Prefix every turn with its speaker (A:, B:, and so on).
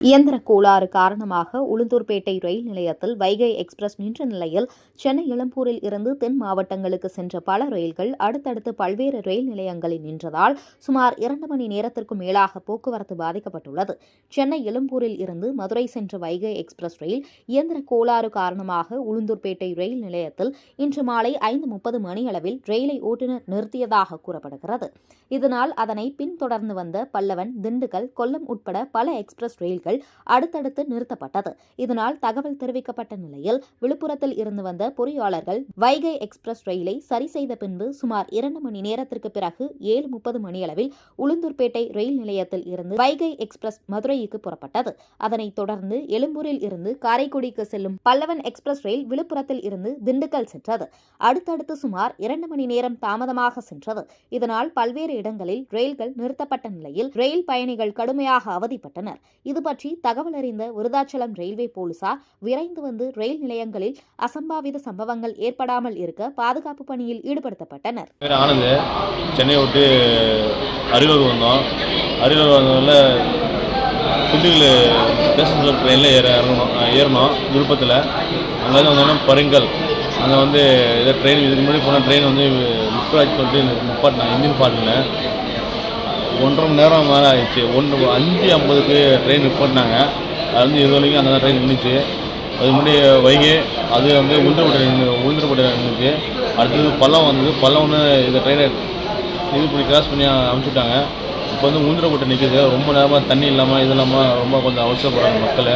A: இயந்திர கோளாறு காரணமாக உளுந்தூர்பேட்டை ரயில் நிலையத்தில் வைகை எக்ஸ்பிரஸ் நின்ற நிலையில் சென்னை எழும்பூரில் இருந்து தென் மாவட்டங்களுக்கு சென்ற பல ரயில்கள் அடுத்தடுத்து பல்வேறு ரயில் நிலையங்களில் நின்றதால் சுமார் இரண்டு மணி நேரத்திற்கும் மேலாக போக்குவரத்து பாதிக்கப்பட்டுள்ளது. சென்னை எழும்பூரில் இருந்து மதுரை சென்ற வைகை எக்ஸ்பிரஸ் ரயில் இயந்திர கோளாறு காரணமாக உளுந்தூர்பேட்டை ரயில் நிலையத்தில் இன்று மாலை ஐந்து முப்பது மணியளவில் ரயிலை ஓட்டுநர் நிறுத்தியதாக கூறப்படுகிறது. இதனால் அதனை பின்தொடர்ந்து வந்த பல்லவன் திண்டுக்கல் கொல்லம் உட்பட பல எக்ஸ்பிரஸ் ரயில்கள் அடுத்தடுத்து நிறுத்தப்பட்டது. இதனால் தகவல் தெரிவிக்கப்பட்ட நிலையில் விழுப்புரத்தில் இருந்து வந்த பொறியாளர்கள் வைகை எக்ஸ்பிரஸ் ரயிலை சரி செய்த பின்பு சுமார் இரண்டு மணி நேரத்திற்கு பிறகு ஏழு முப்பது மணியளவில் உளுந்தூர்பேட்டை ரயில் நிலையத்தில் இருந்து வைகை எக்ஸ்பிரஸ் மதுரைக்கு புறப்பட்டது. அதனைத் தொடர்ந்து எழும்பூரில் இருந்து காரைக்குடிக்கு செல்லும் பல்லவன் எக்ஸ்பிரஸ் ரயில் விழுப்புரத்தில் இருந்து திண்டுக்கல் சென்றது. அடுத்தடுத்து சுமார் இரண்டு மணி நேரம் தாமதமாக சென்றது. இதனால் பல்வேறு இடங்களில் ரயில்கள் நிறுத்தப்பட்ட நிலையில் ரயில் பயணிகள் கடுமையாக அவதிப்பட்டனர். இது பற்றி தகவல் அறிந்த விருதாச்சலம் ரயில்வே போலீசார் விரைந்து வந்து ரயில் நிலையங்களில் அசம்பாவித சம்பவங்கள் ஏற்படாமல் இருக்க பாதுகாப்பு பணியில் ஈடுபடுத்தப்பட்டனர்.
B: ஆனந்த் சென்னை விட்டு அரியலூர் வந்தோம். அரியலூர் வந்ததில் குட்டிகள் பேசஞ்சர் ட்ரெயினில் ஏற இறங்கணும். ஏறணும் ஏறினோம் விழுப்புரத்தில். அங்கேருந்து வந்தோன்னா பருங்கல். அங்கே வந்து ஏதோ ட்ரெயின் இதுக்கு முன்னாடி போன ட்ரெயின் வந்து முப்பதாச்சு சொல்லிட்டு முப்பாட்டினாங்க இந்தியன் பாட்டினேன் ஒன்றரை மணி நேரம் மேலே ஆயிடுச்சு. ஒன்று அஞ்சு ஐம்பதுக்கு ட்ரெயின் நிப்பாட்டினாங்க. அது வந்து இது வரைக்கும் அந்த ட்ரெயின் நின்றுச்சு அதுக்கு முன்னாடி வைகை அது வந்து உளுந்தரப்பட்ட உளுந்தரப்பட்ட நின்றுச்சு அடுத்தது பள்ளம் வந்தது. பள்ளம் ஒன்று இந்த ட்ரெயினை இது பண்ணி கிராஸ் பண்ணி அனுப்பிச்சுட்டாங்க. இப்போ வந்து உளுந்தரப்பட்ட நிற்கிது ரொம்ப நேரமாக தண்ணி இல்லாமல் இது இல்லாமல் ரொம்ப கொஞ்சம் அவசரப்படுறாங்க மக்களை.